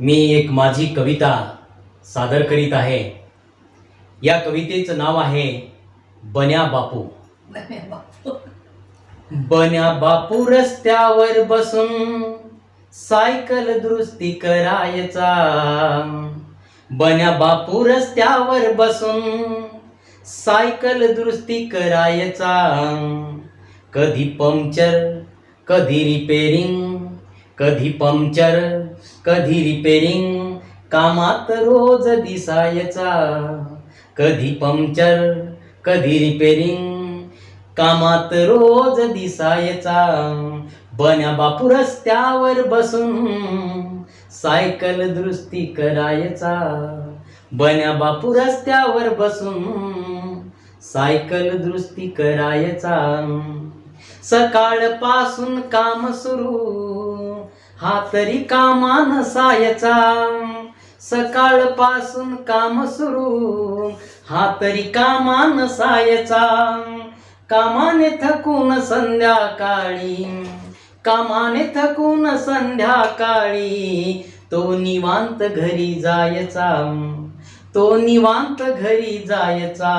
मी एक माझी कविता सादर करीत आहे. या कवितेचं नाव आहे बन्या बापू. बन्या बापू. रस्त्यावर बसून सायकल दुरुस्ती करायचा. बन्या बापू रस्त्यावर बसून सायकल दुरुस्ती करायचा. कधी पंक्चर कधी रिपेरिंग कधी पंक्चर कधी रिपेरिंग कामात रोज दिसायचा. कधी पंक्चर कधी रिपेरिंग कामात रोज दिसायचा. बन्या बापू रस्त्यावर बसून सायकल दुरुस्ती करायचा. बन्या बापू रस्त्यावर बसून सायकल दुरुस्ती करायचा. सकाळपासून काम सुरू हा तरी कामा नसायचा सकाळपासून काम सुरू. हा तरी कामा नसायचा कामाने थकून संध्याकाळी कामाने थकून संध्याकाळी तो निवांत घरी जायचा. तो निवांत घरी जायचा.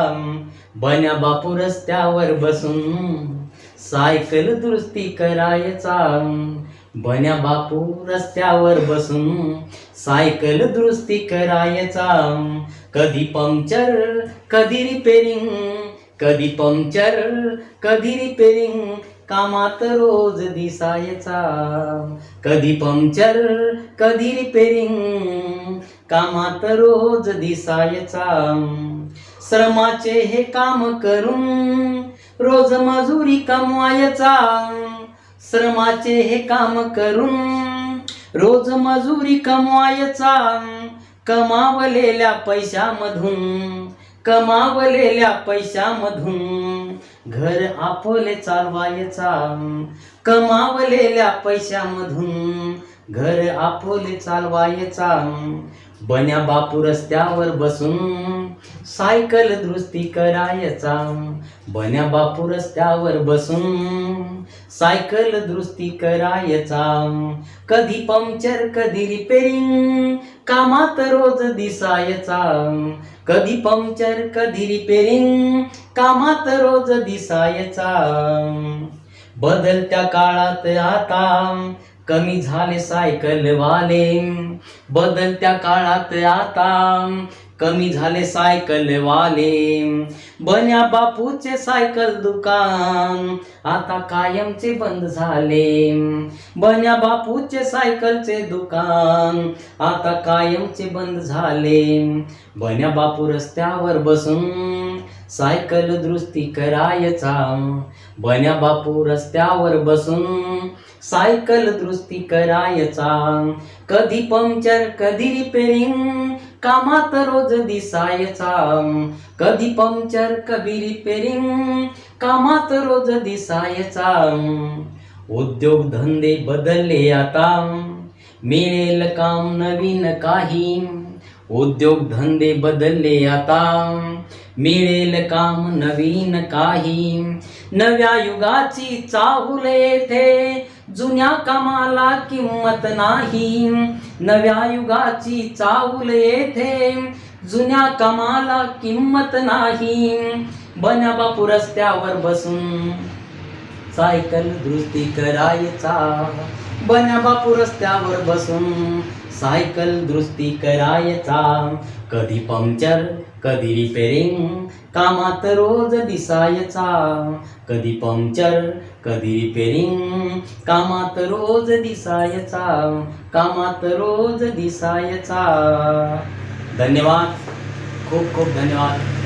बन्या बापू रस्त्यावर बसून सायकल दुरुस्ती करायचा. बन्या बापू रस्त्यावर बसून सायकल दुरुस्ती करायचा. कधी पंक्चर कधी रिपेरिंग कधी पंक्चर कधी रिपेरिंग कामात रोज दिसायचा. कधी पंक्चर कधी रिपेरिंग कामात रोज दिसायचा. श्रमाचे हे काम करून रोज मजुरी कमवायचा. श्रमाचे हे काम करून रोज मजुरी कमवायचा. कमावलेल्या पैशामधून कमावलेल्या पैशामधून घर आपले चालवायचा. कमावलेल्या पैशामधून घर आपले चालवायचा. बन्या बापू रस्त्यावर बसून सायकल दुरुस्ती करायचा. बन्या बापू रस्त्यावर बसून सायकल दुरुस्ती करायचा. कधी पंक्चर कधी रिपेरिंग कामात रोज दिसायचा. कधी पंक्चर कधी रिपेरिंग कामात रोज दिसायचा. बदलत्या काळात आता कमी झाले सायकल वाले. बदलत्या काळात आता. कमी झाले सायकल वाले. बन्या बापूचे सायकल दुकान आता कायमचे बंद झाले. बन्या बापूचे सायकलचे दुकान आता कायमचे बंद झाले. बन्या बापू रस्त्यावर बसून सायकल दुरुस्ती करायचा. बन्या बापू रस्त्यावर बसून सायकल दुरुस्ती करायचा. कधी पंक्चर कधी रिपेरिंग कामात रोज दिसायचा. कधी पंक्चर कधी रिपेरिंग कामात रोज दिसायचा. उद्योग धंदे बदलले आता. मिळेल काम नवीन काही. उद्योग धंदे बदलले आता. मिळेल काम नवीन काही. नव्या युगाची चाहूल येथे. जुन्या कामाला किंमत नाही. नव्या युगाची चाहूल येथे. जुन्या कामाला किंमत नाही. बन्या पुरस्त्यावर रस्त्यावर बसून सायकल दुरुस्ती करायचा. बन्या रस्त्यावर बसून सायकल दुरुस्ती करायचा. कधी पंक्चर कधी रिपेरिंग कामात रोज दिसायचा. कधी पंक्चर कधी रिपेरिंग कामात रोज दिसायचा. कामात रोज दिसायचा. धन्यवाद. खूप खूप धन्यवाद.